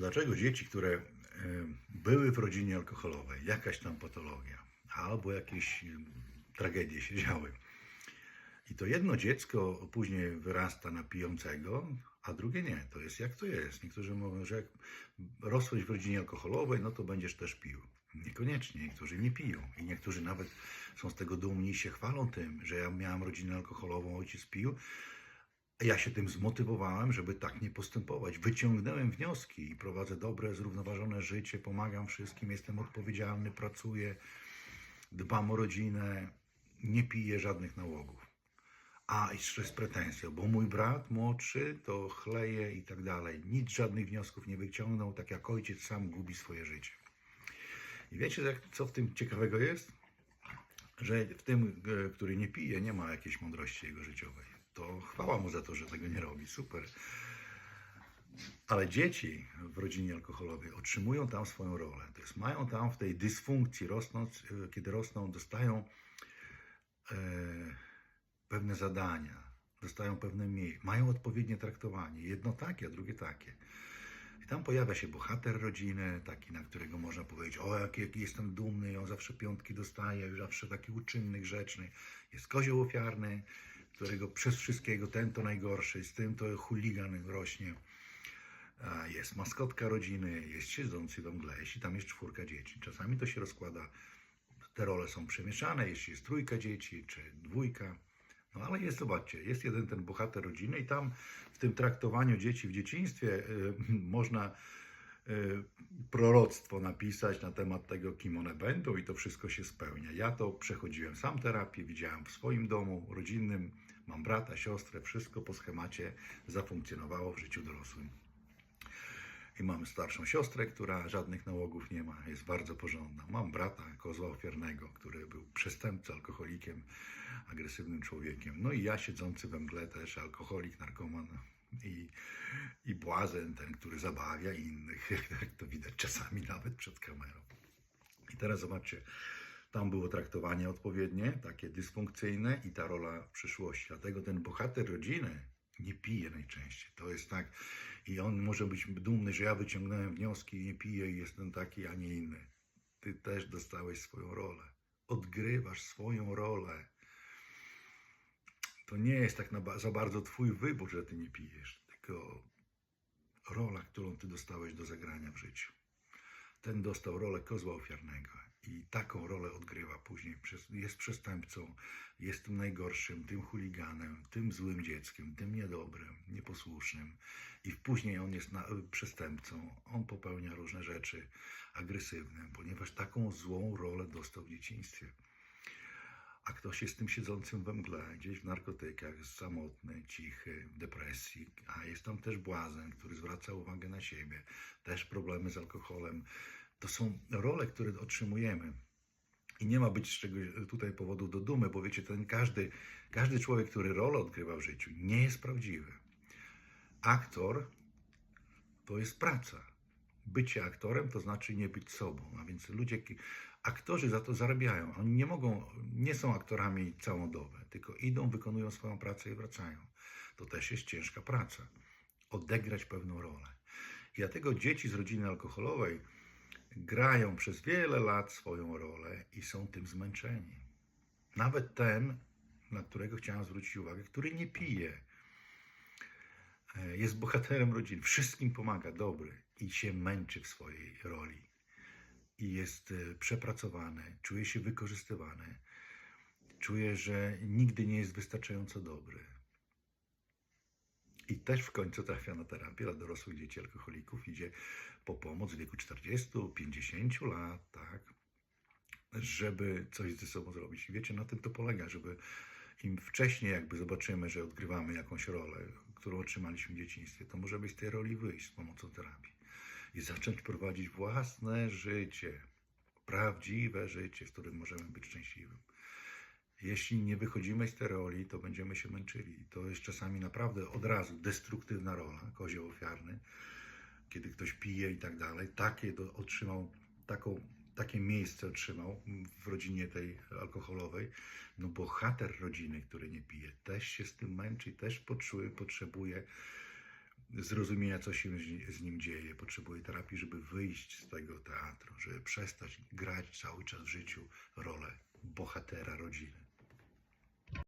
Dlaczego dzieci, które e, były w rodzinie alkoholowej, jakaś tam patologia, albo jakieś em, tragedie się działy, i to jedno dziecko później wyrasta na pijącego, a drugie nie. To jest jak to jest. Niektórzy mówią, że jak rosłeś w rodzinie alkoholowej, no to będziesz też pił. Niekoniecznie. Niektórzy nie piją. I niektórzy nawet są z tego dumni i się chwalą tym, że ja miałem rodzinę alkoholową, ojciec pił. Ja się tym zmotywowałem, żeby tak nie postępować. Wyciągnąłem wnioski i prowadzę dobre, zrównoważone życie, pomagam wszystkim, jestem odpowiedzialny, pracuję, dbam o rodzinę, nie piję żadnych nałogów. A jeszcze z pretensją, bo mój brat młodszy to chleje i tak dalej. Nic, żadnych wniosków nie wyciągnął, tak jak ojciec sam gubi swoje życie. I wiecie, co w tym ciekawego jest? Że w tym, e, który nie pije, nie ma jakiejś mądrości jego życiowej. To chwała mu za to, że tego nie robi. Super. Ale dzieci w rodzinie alkoholowej otrzymują tam swoją rolę. To jest, mają tam w tej dysfunkcji, rosnąc, e, kiedy rosną, dostają e, pewne zadania, dostają pewne miejsce, mają odpowiednie traktowanie. Jedno takie, a drugie takie. I tam pojawia się bohater rodziny, taki, na którego można powiedzieć, o, jaki, jaki jestem dumny, on zawsze piątki dostaje, zawsze taki uczynny, grzeczny. Jest kozioł ofiarny, którego przez wszystkiego ten to najgorszy, z tym to chuligan rośnie. Jest maskotka rodziny, jest siedzący we mgle, jeśli tam jest czwórka dzieci. Czasami to się rozkłada, te role są przemieszane, jeśli jest trójka dzieci, czy dwójka. No ale jest, zobaczcie, jest jeden ten bohater rodziny i tam w tym traktowaniu dzieci w dzieciństwie y, można proroctwo napisać na temat tego, kim one będą i to wszystko się spełnia. Ja to przechodziłem sam terapię, widziałem w swoim domu rodzinnym, mam brata, siostrę, wszystko po schemacie zafunkcjonowało w życiu dorosłym. I mam starszą siostrę, która żadnych nałogów nie ma, jest bardzo porządna. Mam brata, kozła ofiarnego, który był przestępcą, alkoholikiem, agresywnym człowiekiem. No i ja siedzący we mgle też, alkoholik, narkoman i, i błazen, ten, który zabawia innych, jak to widać czasami nawet przed kamerą. I teraz zobaczcie, tam było traktowanie odpowiednie, takie dysfunkcyjne i ta rola w przyszłości. Dlatego ten bohater rodziny nie pije najczęściej. To jest tak, i on może być dumny, że ja wyciągnąłem wnioski i nie piję i jestem taki, a nie inny. Ty też dostałeś swoją rolę. Odgrywasz swoją rolę. To nie jest tak na, za bardzo twój wybór, że ty nie pijesz, tylko rola, którą ty dostałeś do zagrania w życiu. Ten dostał rolę kozła ofiarnego i taką rolę odgrywa później. Jest przestępcą, jest tym najgorszym, tym chuliganem, tym złym dzieckiem, tym niedobrym, nieposłusznym. I później on jest na, przestępcą, on popełnia różne rzeczy agresywne, ponieważ taką złą rolę dostał w dzieciństwie. A ktoś jest tym siedzącym we mgle, gdzieś w narkotykach, samotny, cichy, w depresji, a jest tam też błazen, który zwraca uwagę na siebie, też problemy z alkoholem. To są role, które otrzymujemy. I nie ma być z czegoś tutaj powodu do dumy, bo wiecie, ten każdy, każdy człowiek, który rolę odgrywa w życiu, nie jest prawdziwy. Aktor to jest praca. Bycie aktorem to znaczy nie być sobą. A więc ludzie, aktorzy za to zarabiają. Oni nie mogą, nie są aktorami całą dobę, tylko idą, wykonują swoją pracę i wracają. To też jest ciężka praca. Odegrać pewną rolę. I dlatego dzieci z rodziny alkoholowej grają przez wiele lat swoją rolę i są tym zmęczeni. Nawet ten, na którego chciałem zwrócić uwagę, który nie pije, e, jest bohaterem rodziny, wszystkim pomaga, dobry i się męczy w swojej roli. I jest e, przepracowany, czuje się wykorzystywany, czuje, że nigdy nie jest wystarczająco dobry. I też w końcu trafia na terapię dla dorosłych dzieci alkoholików, idzie po pomoc w wieku 40-50 lat, tak, żeby coś ze sobą zrobić. I wiecie, na tym to polega, żeby im wcześniej jakby zobaczymy, że odgrywamy jakąś rolę, którą otrzymaliśmy w dzieciństwie, to możemy z tej roli wyjść z pomocą terapii i zacząć prowadzić własne życie, prawdziwe życie, w którym możemy być szczęśliwym. Jeśli nie wychodzimy z tej roli, to będziemy się męczyli. To jest czasami naprawdę od razu destruktywna rola, kozioł ofiarny, kiedy ktoś pije i tak dalej. Takie do, otrzymał, taką, takie miejsce otrzymał w rodzinie tej alkoholowej. No bohater rodziny, który nie pije, też się z tym męczy, też potrzebuje zrozumienia, co się z- nim dzieje. Potrzebuje terapii, żeby wyjść z tego teatru, żeby przestać grać cały czas w życiu rolę bohatera rodziny.